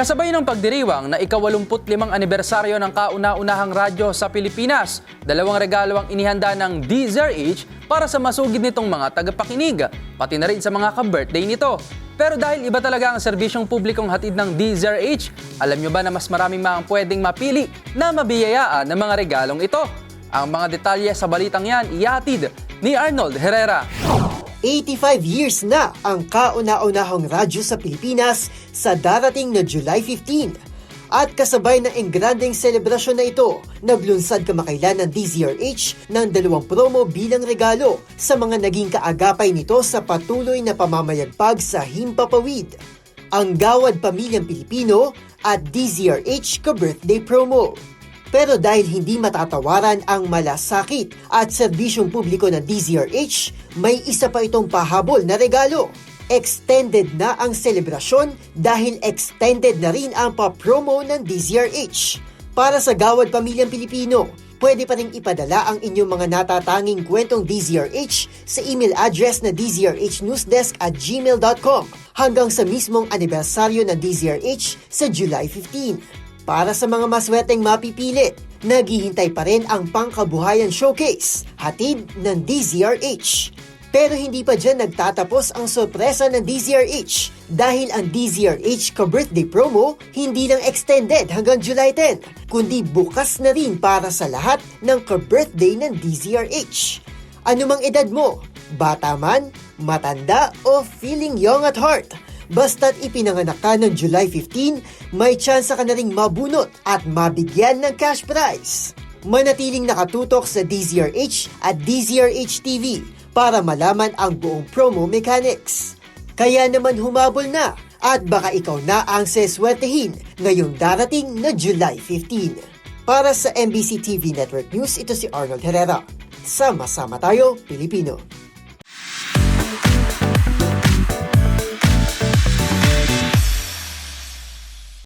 Kasabay ng pagdiriwang na ika-85 anibersaryo ng kauna-unahang radyo sa Pilipinas, dalawang regalo ang inihanda ng DZRH para sa masugid nitong mga tagapakinig, pati na rin sa mga ka-birthday nito. Pero dahil iba talaga ang serbisyong publikong hatid ng DZRH, alam nyo ba na mas maraming mga pwedeng mapili na mabiyayaan ng mga regalong ito? Ang mga detalye sa balitang yan ihatid ni Arnold Herrera. 85 years na ang kauna-unahang radyo sa Pilipinas sa darating na July 15. At kasabay ng engrandeng selebrasyon na ito, naglunsad kamakailan ng DZRH ng dalawang promo bilang regalo sa mga naging kaagapay nito sa patuloy na pamamayagpag sa Himpapawid. Ang Gawad Pamilyang Pilipino at DZRH ka-birthday promo. Pero dahil hindi matatawaran ang malasakit at serbisyong publiko ng DZRH, may isa pa itong pahabol na regalo. Extended na ang selebrasyon dahil extended na rin ang pa-promo ng DZRH. Para sa Gawad Pamilyang Pilipino, pwede pa rin ipadala ang inyong mga natatanging kwentong DZRH sa email address na dzrhnewsdesk at gmail.com hanggang sa mismong anibersaryo ng DZRH sa July 15. Para sa mga maswerteng mapipili, naghihintay pa rin ang Pangkabuhayan Showcase, hatid ng DZRH. Pero hindi pa dyan nagtatapos ang sorpresa ng DZRH dahil ang DZRH ka-birthday promo hindi lang extended hanggang July 10, kundi bukas na rin para sa lahat ng ka-birthday ng DZRH. Anumang edad mo, bata man, matanda o feeling young at heart, Basta't ipinanganak ka ng July 15, may tsansa ka na ring mabunot at mabigyan ng cash prize. Manatiling nakatutok sa DZRH at DZRH TV para malaman ang buong promo mechanics. Kaya naman humabol na at baka ikaw na ang seswertehin ngayong darating na July 15. Para sa MBC TV Network News, ito si Arnold Herrera. Sama-sama tayo, Pilipino.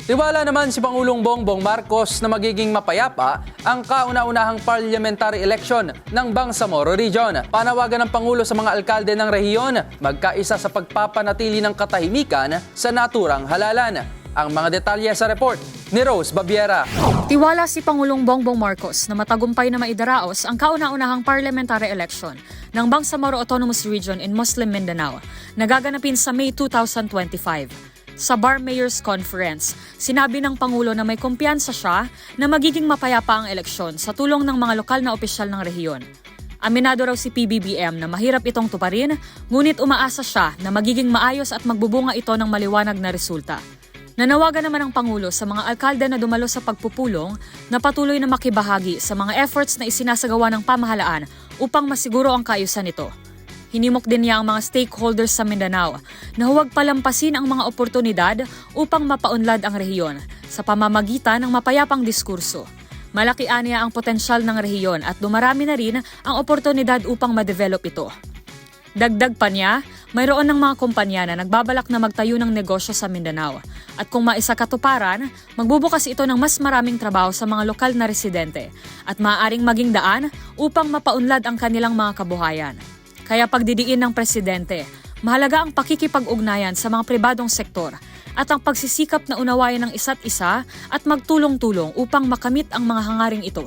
Tiwala naman si Pangulong Bongbong Marcos na magiging mapayapa ang kauna-unahang parliamentary election ng Bangsamoro Region. Panawagan ng Pangulo sa mga alkalde ng rehiyon magkaisa sa pagpapanatili ng katahimikan sa naturang halalan. Ang mga detalye sa report ni Rose Babiera. Tiwala si Pangulong Bongbong Marcos na matagumpay na maidaraos ang kauna-unahang parliamentary election ng Bangsamoro Autonomous Region in Muslim Mindanao na gaganapin sa May 2025. Sa Bar Mayors Conference, sinabi ng Pangulo na may kumpiyansa siya na magiging mapayapa ang eleksyon sa tulong ng mga lokal na opisyal ng rehiyon. Aminado raw si PBBM na mahirap itong tuparin, ngunit umaasa siya na magiging maayos at magbubunga ito ng maliwanag na resulta. Nanawagan naman ang Pangulo sa mga alkalde na dumalo sa pagpupulong na patuloy na makibahagi sa mga efforts na isinasagawa ng pamahalaan upang masiguro ang kaayusan nito. Hinimok din niya ang mga stakeholders sa Mindanao na huwag palampasin ang mga oportunidad upang mapaunlad ang rehiyon sa pamamagitan ng mapayapang diskurso. Malaki aniya ang potensyal ng rehiyon at dumarami na rin ang oportunidad upang ma-develop ito. Dagdag pa niya, mayroon ng mga kumpanya na nagbabalak na magtayo ng negosyo sa Mindanao. At kung maisakatuparan, magbubukas ito ng mas maraming trabaho sa mga lokal na residente at maaaring maging daan upang mapaunlad ang kanilang mga kabuhayan. Kaya pagdidiin ng presidente, mahalaga ang pakikipag-ugnayan sa mga pribadong sektor at ang pagsisikap na unawayan ng isa't isa at magtulong-tulong upang makamit ang mga hangaring ito.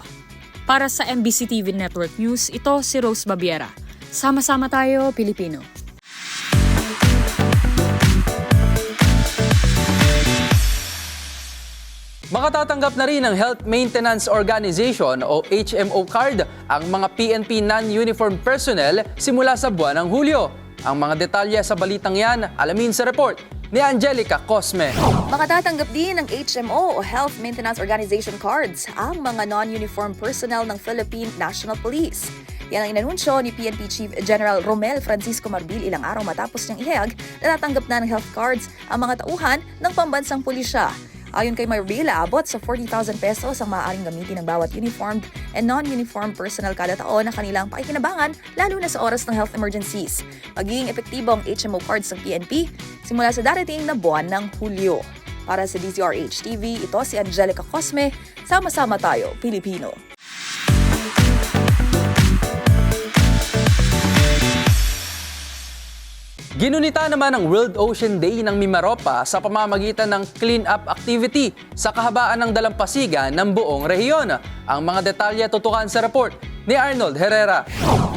Para sa MBC TV Network News, ito si Rose Babiera. Sama-sama tayo, Pilipino. Makatatanggap na rin ng Health Maintenance Organization o HMO card ang mga PNP non-uniform personnel simula sa buwan ng Hulyo. Ang mga detalye sa balitang yan, alamin sa report ni Angelica Cosme. Makatatanggap din ng HMO o Health Maintenance Organization cards ang mga non-uniform personnel ng Philippine National Police. Yan ang inanunsyo ni PNP Chief General Romel Francisco Marbil ilang araw matapos niyang ihayag na tatanggap na ng health cards ang mga tauhan ng pambansang pulisya. Ayon kay Marbil, abot sa 40,000 pesos ang maaaring gamitin ng bawat uniformed and non-uniformed personnel kada taon na kanilang pakikinabangan lalo na sa oras ng health emergencies. Magiging epektibo ang HMO cards ng PNP simula sa darating na buwan ng Hulyo. Para sa DZRH TV, ito si Angelica Cosme. Sama-sama tayo, Pilipino. Ginunita naman ang World Ocean Day ng Mimaropa sa pamamagitan ng clean-up activity sa kahabaan ng dalampasigan ng buong rehiyon. Ang mga detalye tutukan sa report ni Arnold Herrera.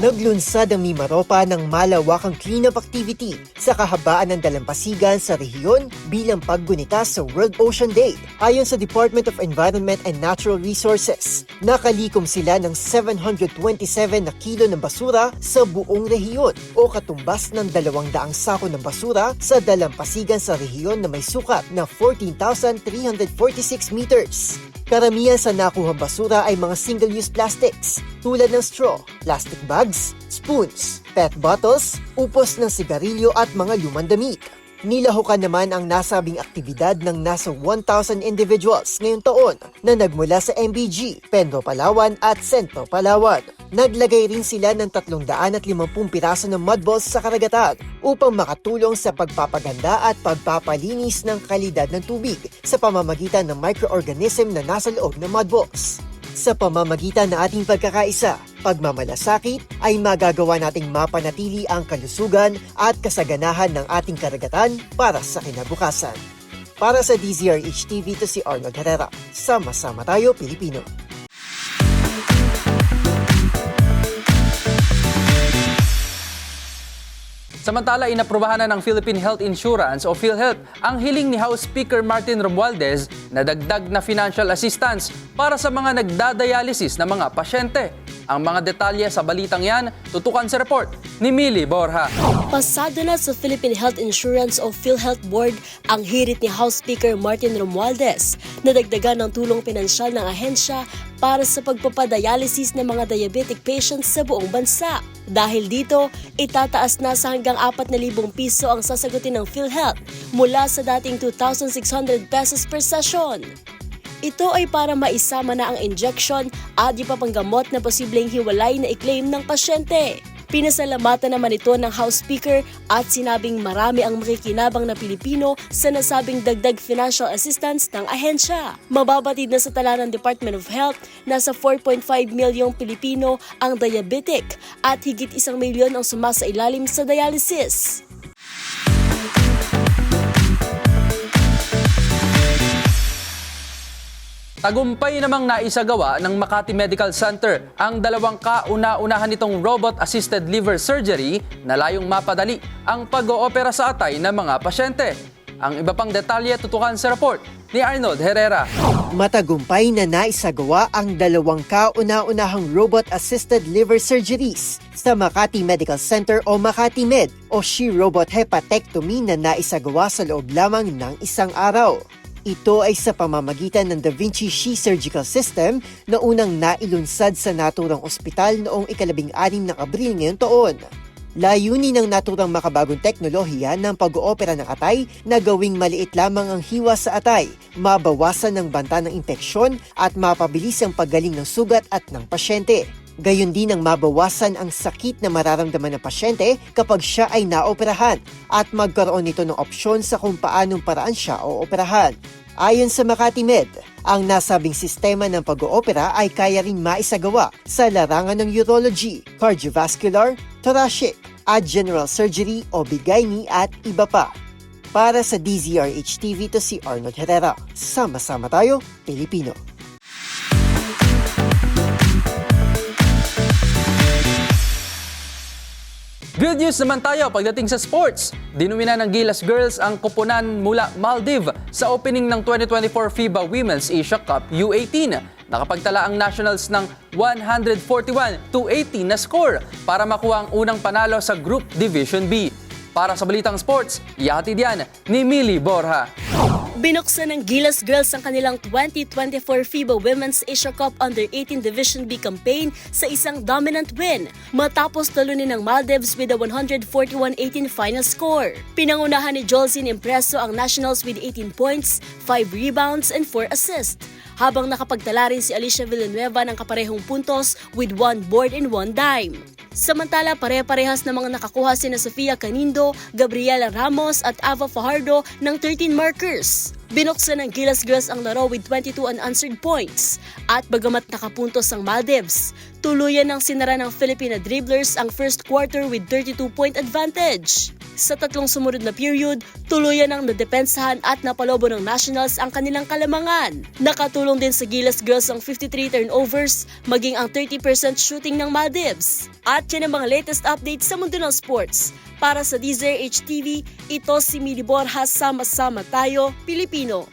Naglunsad ang Mimaropa ng malawakang cleanup activity sa kahabaan ng dalampasigan sa rehiyon bilang paggunita sa World Ocean Day. Ayon sa Department of Environment and Natural Resources, nakalikom sila ng 727 na kilo ng basura sa buong rehiyon o katumbas ng 200 sako ng basura sa dalampasigan sa rehiyon na may sukat na 14,346 meters. Karamihan sa nakuhang basura ay mga single-use plastics tulad ng straw, plastic bags, spoons, pet bottles, upos ng sigarilyo at mga lumang damit. Nilahukan naman ang nasabing aktibidad ng nasa 1,000 individuals ngayong taon na nagmula sa MBG, Penro Palawan at Sento Palawan. Naglagay rin sila ng 350 piraso ng mud balls sa karagatan upang makatulong sa pagpapaganda at pagpapalinis ng kalidad ng tubig sa pamamagitan ng microorganism na nasa loob ng mud balls. Sa pamamagitan ng ating pagkakaisa, pagmamalasakit ay magagawa nating mapanatili ang kalusugan at kasaganahan ng ating karagatan para sa kinabukasan. Para sa DZRH TV to si Arnold Herrera. Sama-sama tayo, Pilipino. Samantala, inaprubahan na ng Philippine Health Insurance o PhilHealth ang hiling ni House Speaker Martin Romualdez na dagdag na financial assistance para sa mga nagdadialysis na mga pasyente. Ang mga detalye sa balitang yan, tutukan sa report ni Millie Borja. Pasado na sa Philippine Health Insurance o PhilHealth Board ang hirit ni House Speaker Martin Romualdez na dagdagan ng tulong pinansyal ng ahensya para sa pagpapadialysis ng mga diabetic patients sa buong bansa. Dahil dito, itataas na sa hanggang 4,000 piso ang sasagutin ng PhilHealth mula sa dating 2,600 pesos per session. Ito ay para maisama na ang injection at iba pang gamot na posibleng hiwalay na i-claim ng pasyente. Pinasalamatan naman ito ng House Speaker at sinabing marami ang makikinabang na Pilipino sa nasabing dagdag financial assistance ng ahensya. Mababatid na sa tala ng Department of Health, nasa 4.5 milyong Pilipino ang diabetic at higit isang milyon ang sumasailalim sa dialysis. Tagumpay namang naisagawa ng Makati Medical Center ang dalawang kauna-unahan nitong robot-assisted liver surgery na layong mapadali ang pag-oopera sa atay ng mga pasyente. Ang iba pang detalye tutukan sa report ni Arnold Herrera. Matagumpay na naisagawa ang dalawang kauna-unahang robot-assisted liver surgeries sa Makati Medical Center o Makati Med o She-Robot Hepatectomy na naisagawa sa loob lamang ng isang araw. Ito ay sa pamamagitan ng Da Vinci She Surgical System na unang nailunsad sa naturang ospital noong ikalabing anim ng Abril ngayong taon. Layunin ng naturang makabagong teknolohiya ng pag-oopera ng atay na gawing maliit lamang ang hiwa sa atay, mabawasan ng banta ng impeksyon at mapabilis ang paggaling ng sugat at ng pasyente. Gayon din ang mabawasan ang sakit na mararamdaman ng pasyente kapag siya ay naoperahan at magkaroon nito ng opsyon sa kung paanong paraan siya o operahan. Ayon sa Makati Med, ang nasabing sistema ng pag-oopera ay kaya rin maisagawa sa larangan ng urology, cardiovascular, thoracic, at general surgery o bigay ni at iba pa. Para sa DZRH TV to si Arnold Herrera. Sama-sama tayo, Pilipino. Good news naman tayo pagdating sa sports. Dinumina ng Gilas Girls ang kupunan mula Maldives sa opening ng 2024 FIBA Women's Asia Cup U18. Nakapagtala ang Nationals ng 141 to 80 na score para makuha ang unang panalo sa Group Division B. Para sa Balitang Sports, ihatid yan ni Millie Borja. Binuksan ng Gilas Girls ang kanilang 2024 FIBA Women's Asia Cup Under-18 Division B campaign sa isang dominant win matapos talunin ng Maldives with a 141-18 final score. Pinangunahan ni Jolzin Impreso ang Nationals with 18 points, 5 rebounds, and 4 assists habang nakapagtala rin si Alicia Villanueva ng kaparehong puntos with 1 board and 1 dime. Samantala, pare-parehas na mga nakakuha sina Sofia Canindo, Gabriela Ramos at Ava Fajardo ng 13 markers. Binuksan ng Gilas Girls ang laro with 22 unanswered points at bagamat nakapuntos ang Maldives, tuluyan ng sinara ng Filipina dribblers ang first quarter with 32-point advantage. Sa tatlong sumunod na period, tuluyan ng nadepensahan at napalobo ng Nationals ang kanilang kalamangan. Nakatulong din sa Gilas Girls ang 53 turnovers, maging ang 30% shooting ng Maldives. At yan ang mga latest updates sa mundo ng sports. Para sa DZRH TV, ito si Mili Borja, sama-sama tayo, Pilipino.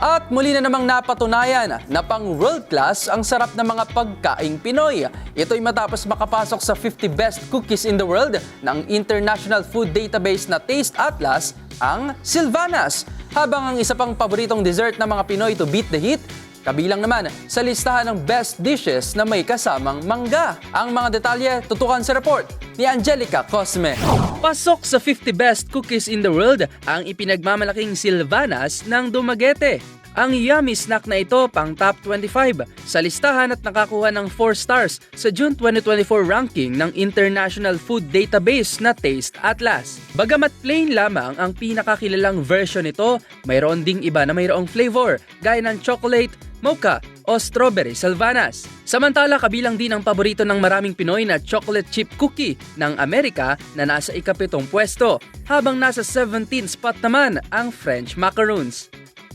At muli na namang napatunayan na pang world class ang sarap ng mga pagkaing Pinoy. Ito'y matapos makapasok sa 50 best cookies in the world ng International Food Database na Taste Atlas, ang Silvanas. Habang ang isa pang paboritong dessert ng mga Pinoy to beat the heat, kabilang naman sa listahan ng best dishes na may kasamang mangga. Ang mga detalye tutukan sa report ni Angelica Cosme. Pasok sa 50 best cookies in the world ang ipinagmamalaking Silvanas ng Dumaguete. Ang yummy snack na ito pang top 25 sa listahan at nakakuha ng 4 stars sa June 2024 ranking ng International Food Database na Taste Atlas. Bagamat plain lamang ang pinakakilalang version nito, mayroon ding iba na mayroong flavor gaya ng chocolate, mocha o strawberry salvanas. Samantala, kabilang din ang paborito ng maraming Pinoy na chocolate chip cookie ng Amerika na nasa ikapitong pwesto, habang nasa 17th spot naman ang French macaroons.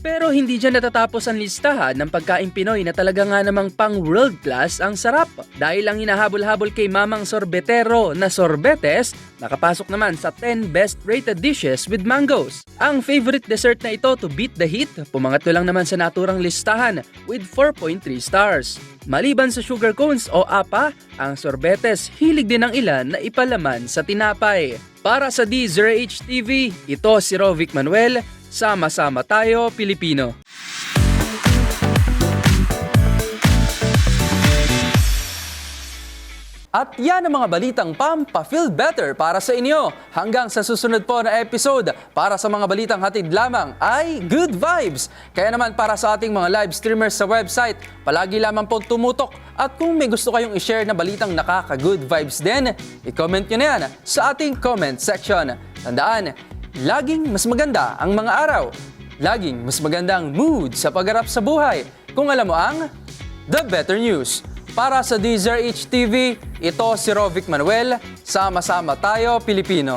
Pero hindi dyan natatapos ang listahan ng pagkain Pinoy na talaga nga namang pang world class ang sarap. Dahil ang hinahabol-habol kay Mamang Sorbetero na sorbetes, nakapasok naman sa 10 best rated dishes with mangoes. Ang favorite dessert na ito to beat the heat, pumangatlo lang naman sa naturang listahan with 4.3 stars. Maliban sa sugar cones o apa, ang sorbetes hilig din ng ilan na ipalaman sa tinapay. Para sa DZRH TV, ito si Rovic Manuel, Sama-sama tayo, Pilipino. At yan ang mga balitang pampa-feel better para sa inyo. Hanggang sa susunod po na episode, para sa mga balitang hatid lamang ay good vibes. Kaya naman para sa ating mga live streamers sa website, palagi lamang po tumutok. At kung may gusto kayong i-share na balitang nakaka-good vibes din, i-comment nyo na yan sa ating comment section. Tandaan, laging mas maganda ang mga araw. Laging mas magandang mood sa pagharap sa buhay. Kung alam mo ang The Better News. Para sa DZRH TV, ito si Rovic Manuel. Sama-sama tayo, Pilipino.